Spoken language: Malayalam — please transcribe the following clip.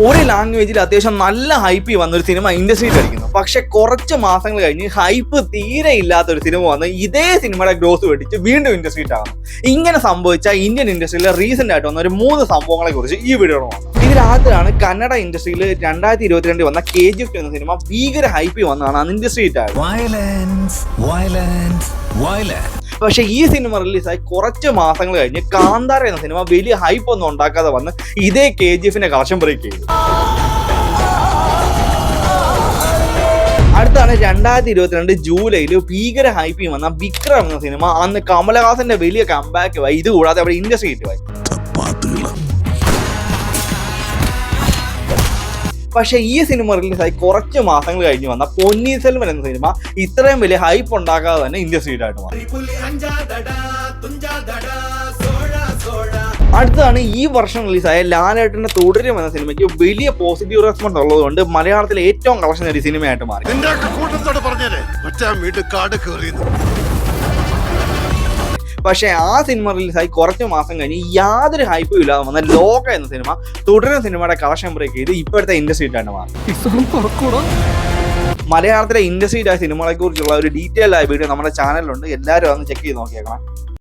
ഒരു ലാംഗ്വേജിൽ അത്യാവശ്യം നല്ല ഹൈപ്പ് വന്ന ഒരു സിനിമ ഇൻഡസ്ട്രിയിൽ കളിക്കുന്നു പക്ഷെ കുറച്ച് മാസങ്ങൾ കഴിഞ്ഞ് ഹൈപ്പ് തീരെ ഇല്ലാത്ത ഒരു സിനിമ വന്ന് ഇതേ സിനിമയുടെ ഗ്രോത്ത് വെട്ടിച്ച് വീണ്ടും ഇൻഡസ്ട്രിയിൽ ആകുന്നു ഇങ്ങനെ സംഭവിച്ച ഇന്ത്യൻ ഇൻഡസ്ട്രിയിലെ റീസെന്റ് ആയിട്ട് വന്ന ഒരു മൂന്ന് സംഭവങ്ങളെ കുറിച്ച് ഈ വീഡിയോ നോക്കാം ഇതിനകത്താണ് കന്നഡ ഇൻഡസ്ട്രിയിൽ രണ്ടായിരത്തി ഇരുപത്തിരണ്ട് വന്ന കെ ജി എഫ് എന്ന സിനിമ ഭീകര ഹൈപ്പ് വന്നതാണ് അന്ന് ഇൻഡസ്ട്രി ഹിറ്റ് ആയത്. Violence, violence, violence. പക്ഷേ ഈ സിനിമ റിലീസായി കുറച്ച് മാസങ്ങൾ കഴിഞ്ഞ് കാന്താര എന്ന സിനിമ വലിയ ഹൈപ്പ് ഒന്നും ഉണ്ടാക്കാതെ വന്ന് ഇതേ കെ ജി എഫിന്റെ കളക്ഷൻ ബ്രേക്ക് ചെയ്തു. അടുത്താണ് രണ്ടായിരത്തി ഇരുപത്തിരണ്ട് ജൂലൈയിൽ ഭീകര ഹൈപ്പി വന്ന വിക്രം എന്ന സിനിമ അന്ന് കമലഹാസന്റെ വലിയ കമ്പാക്ക് ആയി. ഇത് കൂടാതെ അവിടെ ഇൻഡസ്ട്രി ഹിറ്റുമായി പക്ഷേ ഈ സിനിമ ആയി കുറച്ച് മാസങ്ങൾ കഴിഞ്ഞ് വന്ന പൊന്നി സെൽവൻ എന്ന സിനിമ ഇത്രയും വലിയ ഹൈപ്പ് ഉണ്ടാക്കാതെ തന്നെ ഹിറ്റായിട്ട് മാറി. അടുത്തതാണ് ഈ വർഷം റിലീസായ ലാലേട്ടന്റെ തുടരും എന്ന സിനിമയ്ക്ക് വലിയ പോസിറ്റീവ് റെസ്പോൺസ് ഉള്ളതുകൊണ്ട് മലയാളത്തിലെ ഏറ്റവും കളക്ഷൻ നേടിയ സിനിമയായിട്ട് മാറി. പക്ഷേ ആ സിനിമ റിലീസായി കുറച്ച് മാസം കഴിഞ്ഞ് യാതൊരു ഹൈപ്പും ഇല്ലാതെ വന്ന ലോക എന്ന സിനിമ തുടരുന്ന സിനിമയുടെ കളക്ഷൻ ബ്രേക്ക് ചെയ്ത് ഇപ്പോഴത്തെ ഇൻഡസ്ട്രി തന്നെ മാറി. മലയാളത്തിലെ ഇൻഡസ്ട്രി ആയ സിനിമകളെ കുറിച്ചുള്ള ഒരു ഡീറ്റെയിൽ ആയ വീഡിയോ നമ്മുടെ ചാനലിലുണ്ട് എല്ലാവരും ഒന്ന് ചെക്ക് ചെയ്ത് നോക്കിയേക്കണം.